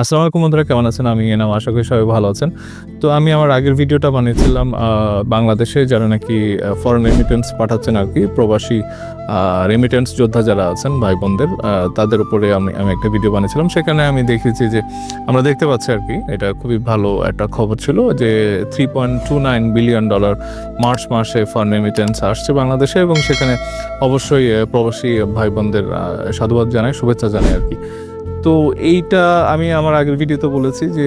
আসসালামু আলাইকুম বন্ধুরা, কেমন আছেন? আমি এনাম, আশা করি সবাই ভালো আছেন। তো আমি আমার আগের ভিডিওটা বানিয়েছিলাম বাংলাদেশে যারা নাকি ফরেন রেমিটেন্স পাঠাচ্ছেন আর কি, প্রবাসী রেমিটেন্স যোদ্ধা যারা আছেন ভাই বোনদের তাদের উপরে আমি আমি একটা ভিডিও বানিয়েছিলাম। সেখানে আমি দেখেছি যে আমরা দেখতে পাচ্ছি আর কি, এটা খুবই ভালো একটা খবর ছিল যে three point two nine billion dollar March মাসে ফরেন রেমিটেন্স আসছে বাংলাদেশে এবং সেখানে অবশ্যই প্রবাসী ভাই বোনদের সাধুবাদ জানাই, শুভেচ্ছা জানাই আর কি। তো এইটা আমি আমার আগের ভিডিওতে বলেছি যে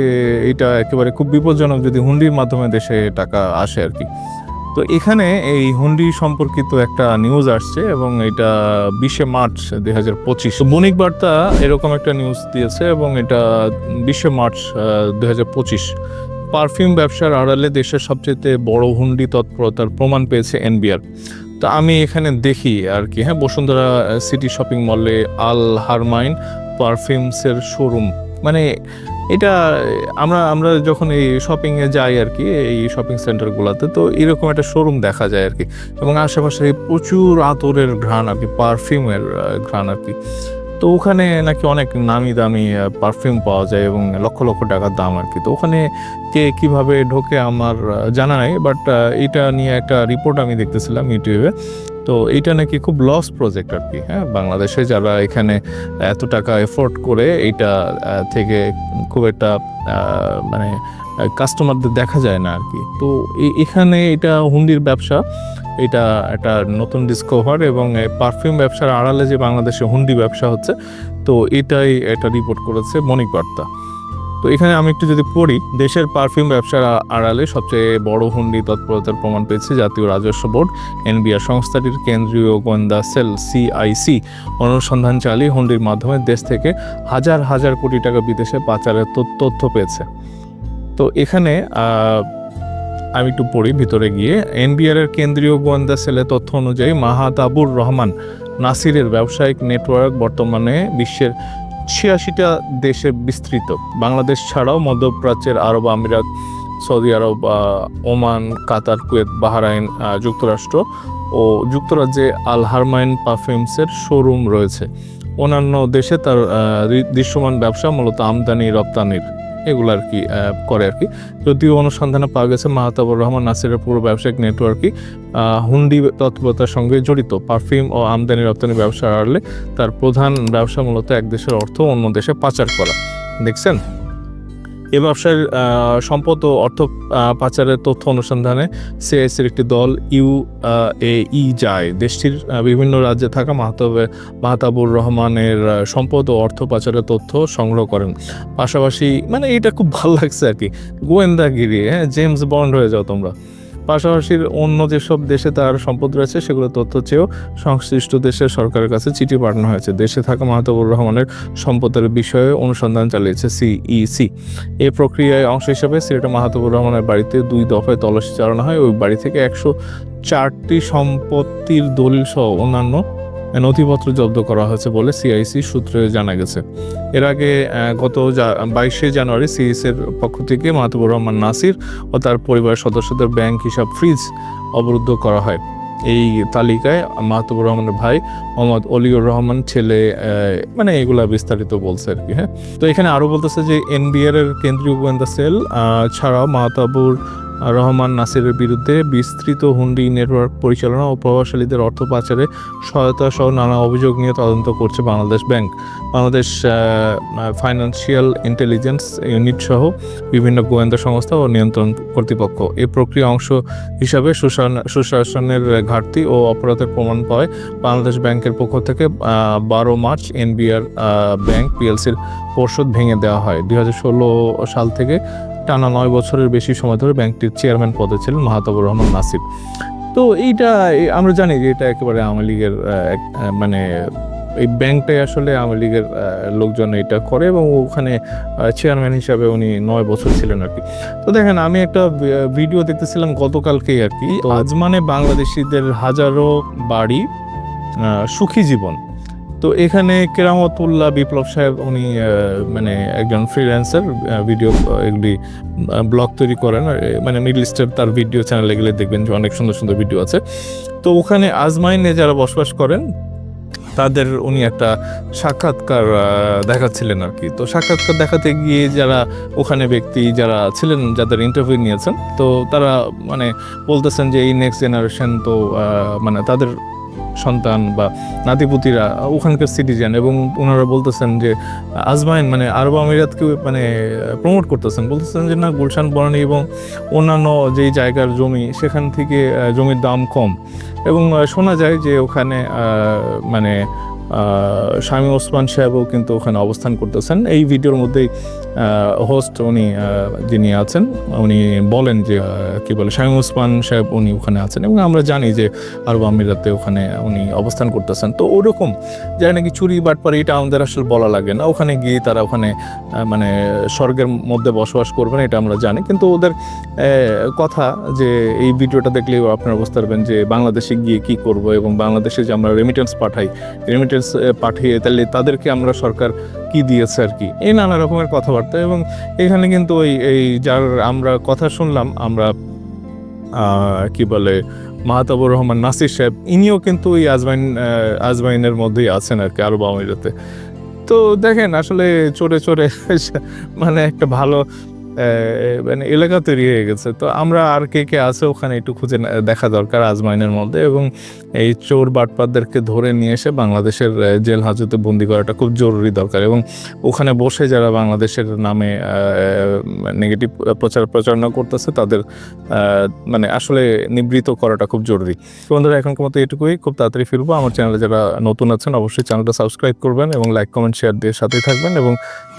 এইটা একেবারে খুব বিপজ্জনক যদি হুন্ডির মাধ্যমে দেশে টাকা আসে আর কি। তো এখানে এই হুন্ডি সম্পর্কিত একটা নিউজ আসছে এবং এটা বিশে মার্চ দুই হাজার পঁচিশ। বণিক বার্তা এরকম একটা নিউজ দিয়েছে এবং এটা বিশে মার্চ দুই হাজার পঁচিশ। পারফিউম ব্যবসার আড়ালে দেশের সবচেয়ে বড় হুন্ডি তৎপরতার প্রমাণ পেয়েছে এনবিআর। তো আমি এখানে দেখি আর কি হ্যাঁ বসুন্ধরা সিটি শপিং মলে আল হারমাইন পারফিউমসের শোরুম মানে এটা, আমরা আমরা যখন এই শপিংয়ে যাই আর কি এই শপিং সেন্টারগুলোতে তো এরকম একটা শোরুম দেখা যায় আর কি এবং আশেপাশে প্রচুর আতরের ঘ্রাণ আর কি পারফিউমের ঘ্রাণ আর কি তো ওখানে নাকি অনেক নামি দামি পারফিউম পাওয়া যায় এবং লক্ষ লক্ষ টাকার দাম আর কি তো ওখানে কে কীভাবে ঢোকে আমার জানা নাই বাট এটা নিয়ে একটা রিপোর্ট আমি দেখতেছিলাম ইউটিউবে তো এইটা নাকি খুব লস প্রজেক্ট আর কি হ্যাঁ? বাংলাদেশে যারা এখানে এত টাকা এফোর্ড করে এইটা থেকে খুব একটা মানে কাস্টমারদের দেখা যায় না আর কি। তো এখানে এটা হুন্ডির ব্যবসা, এটা একটা নতুন ডিসকভার এবং পারফিউম ব্যবসার আড়ালে যে বাংলাদেশে হুন্ডি ব্যবসা হচ্ছে, তো এটাই এটা রিপোর্ট করেছে মনিক বার্তা তো এখানে আমি একটু যদি পড়ি, দেশের পারফিউম ব্যবসার আড়ালে সবচেয়ে বড় হুন্ডি তৎপরতার প্রমাণ পেয়েছে জাতীয় রাজস্ব বোর্ড, এনবিআর সংস্থাটির কেন্দ্রীয় গোয়েন্দা সেল সিআইসি। অনুসন্ধান চালিয়ে হুন্ডির মাধ্যমে দেশ থেকে হাজার হাজার কোটি টাকা বিদেশে পাচারের তথ্য- পেয়েছে। তো এখানে আমি একটু পড়ি ভিতরে গিয়ে, এনবিআর এর কেন্দ্রীয় গোয়েন্দা সেলের তথ্য অনুযায়ী মাহাতাবুর রহমান, নাসিরের ব্যবসায়িক নেটওয়ার্ক বর্তমানে বিশ্বের ছিয়াশিটা দেশে বিস্তৃত। বাংলাদেশ ছাড়াও মধ্যপ্রাচ্যের আরব আমিরাত, Saudi Arab Oman, Qatar, Kuwait, Bahrain যুক্তরাষ্ট্র ও যুক্তরাজ্যে আল হারমাইন পারফিউমসের শোরুম রয়েছে। অন্যান্য দেশে তার দৃশ্যমান ব্যবসা মূলত আমদানি রপ্তানির এগুলো আর কি করে আর কি। যদিও অনুসন্ধানে পাওয়া গেছে মাহতাবুর রহমান নাসিরের পুরো ব্যবসায়িক নেটওয়ার্কই হুন্ডি তৎপরতার সঙ্গে জড়িত। পারফিউম ও আমদানি রপ্তানি ব্যবসা আড়লে তার প্রধান ব্যবসা মূলত এক দেশের অর্থ অন্য দেশে পাচার করা। দেখছেন? এ ব্যবসার সম্পদ ও অর্থ পাচারের তথ্য অনুসন্ধানে সিআইসির একটি দল ইউ এ, ই যায়। দেশটির বিভিন্ন রাজ্যে থাকা মাহতাবে, মাহতাবুর রহমানের সম্পদ ও অর্থ পাচারের তথ্য সংগ্রহ করেন। পাশাপাশি মানে এটা খুব ভালো লাগছে আর কি। গোয়েন্দাগিরি হ্যাঁ জেমস বন্ড হয়ে যাও তোমরা। পাশাপাশি অন্য যেসব দেশে তার সম্পদ রয়েছে, সেগুলো তথ্য চেয়েও সংশ্লিষ্ট দেশের সরকারের কাছে চিঠি পাঠানো হয়েছে। দেশে থাকা মাহতাবুর রহমানের সম্পদের বিষয়ে অনুসন্ধান চালিয়েছে সিইসি। এ প্রক্রিয়ায় অংশ হিসেবে সিলেটে মাহতাবুর রহমানের বাড়িতে দুই দফায় তল্লাশি চালানো হয়। ওই বাড়ি থেকে একশো চারটি সম্পত্তির দলিল সহ অন্যান্য নথিপত্র জব্দ করা হয়েছে বলে সিআইসি সূত্রে জানা গেছে। এর আগে গত বাইশে জানুয়ারি সিএসের পক্ষ থেকে মাহতুবুর রহমান নাসির ও তার পরিবারের সদস্যদের ব্যাংক হিসাব ফ্রিজ অবরুদ্ধ করা হয়। এই তালিকায় মাহতুবুর রহমানের ভাই মোহাম্মদ অলিউর রহমান, ছেলে মানে এগুলা বিস্তারিত বলছে আর কি হ্যাঁ? তো এখানে আরও বলতেছে যে এনবিআর এর কেন্দ্রীয় গোয়েন্দা সেল ছাড়াও মাহতাবুর রহমান নাসিরের বিরুদ্ধে বিস্তৃত হুন্ডি নেটওয়ার্ক পরিচালনা ও প্রভাবশালীদের অর্থ পাচারে সহায়তা সহ নানা অভিযোগ নিয়ে তদন্ত করছে Bangladesh bank. Bangladesh financial intelligence unit সহ বিভিন্ন গোয়েন্দা সংস্থা ও নিয়ন্ত্রণ কর্তৃপক্ষ। এ প্রক্রিয়া অংশ হিসাবে সুশাসন- সুশাসনের ঘাটতি ও অপরাধের প্রমাণ পায় বাংলাদেশ ব্যাংকের পক্ষ থেকে বারো মার্চ এনবিআর ব্যাংক পিএলসির পর্ষদ ভেঙে দেওয়া হয়। দুই হাজার ষোলো সাল থেকে টানা নয় বছরের বেশি সময় ধরে ব্যাংকটির চেয়ারম্যান পদে ছিলেন মাহাতাবুর রহমান নাসির। তো এইটা আমরা জানি যে এটা একেবারে আওয়ামী লীগের মানে এই ব্যাংকটাই আসলে আওয়ামী লীগের লোকজন এটা করে এবং ওখানে চেয়ারম্যান হিসাবে উনি নয় বছর ছিলেন আর কি। তো দেখেন আমি একটা ভিডিও দেখতেছিলাম গতকালকেই আর কি। তো আজমানে বাংলাদেশিদের হাজারো বাড়ি সুখী জীবন। তো এখানে কেরামতুল্লাহ বিপ্লব সাহেব উনি মানে একজন ফ্রিল্যান্সার ভিডিও এগুলি ব্লগ তৈরি করেন। মানে মিডল ইস্টের তার ভিডিও চ্যানেলে গেলে দেখবেন যে অনেক সুন্দর সুন্দর ভিডিও আছে। তো ওখানে আজমাইনে যারা বসবাস করেন, তাদের উনি একটা সাক্ষাৎকার দেখাচ্ছিলেন আর কি। তো সাক্ষাৎকার দেখাতে গিয়ে যারা ওখানে ব্যক্তি যারা ছিলেন, যাদের ইন্টারভিউ নিয়েছেন, তো তারা মানে বলতেছেন যে এই নেক্সট জেনারেশন তো মানে তাদের সন্তান বা নাতিপুতিরা, ওখানকার সিটিজেন এবং ওনারা বলতেছেন যে, আজমাইন মানে আরব আমিরাতকে মানে প্রমোট করতেছেন। বলতেছেন যে, না, গুলশান, বনানী এবং অন্যান্য যেই জায়গার জমি, সেখান থেকে জমির দাম কম। এবং শোনা যায় যে, ওখানে মানে স্বামী ওসমান সাহেবও কিন্তু ওখানে অবস্থান করতেছেন। এই ভিডিওর মধ্যেই হোস্ট উনি যিনি আছেন, উনি বলেন যে কি বলে স্বামী ওসমান সাহেব উনি ওখানে আছেন এবং আমরা জানি যে আরব আমিরাতে ওখানে উনি অবস্থান করতেছেন। তো ওরকম যাই নাকি চুরি বাটপারি এটা আমাদের আসলে বলা লাগে না। ওখানে গিয়ে তারা ওখানে মানে স্বর্গের মধ্যে বসবাস করবেন এটা আমরা জানি। কিন্তু ওদের কথা যে এই ভিডিওটা দেখলেই আপনারা বুঝতে পারবেন যে বাংলাদেশে গিয়ে কি করব এবং বাংলাদেশে যে আমরা রেমিটেন্স পাঠাই রেমিটেন্স পাঠিয়ে তাহলে তাদেরকে আমরা সরকার কি দিয়েছে আর কি? এই নানা রকমের কথাবার্তা এবং এখানে কিন্তু ওই, এই যার আমরা কথা শুনলাম, আমরা কি বলে, মাহতাবুর রহমান নাসির সাহেব, ইনিও কিন্তু ওই আজমাইন আজমাইনের মধ্যেই আছেন আর কি, আরব আমিরাতে। তো দেখেন আসলে চোরে চোরে মানে একটা ভালো মানে এলাকা তৈরি হয়ে গেছে। তো আমরা আর কে কে আছে ওখানে একটু খুঁজে দেখা দরকার আজমাইনের মধ্যে এবং এই চোর বাটপাতদেরকে ধরে নিয়ে এসে বাংলাদেশের জেল হাজতে বন্দি করাটা খুব জরুরি দরকার এবং ওখানে বসে যারা বাংলাদেশের নামে নেগেটিভ প্রচার প্রচারণা করতেছে তাদের মানে আসলে নিবৃত করাটা খুব জরুরি। বন্ধুরা, এখনকার মতো এটুকুই। খুব তাড়াতাড়ি ফিরবো। আমার চ্যানেলে যারা নতুন আছেন অবশ্যই চ্যানেলটা সাবস্ক্রাইব করবেন এবং লাইক, কমেন্ট, শেয়ার দিয়ে সাথেই থাকবেন এবং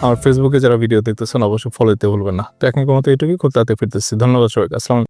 আমার ফেসবুকে যারা ভিডিও দেখতেছেন অবশ্যই ফলো দিতে ভুলবেন না। তো এখন মতো এটুকুই খুব তাড়াতাড়ি ফিরতেছি। ধন্যবাদ সবাইকে। আসসালাম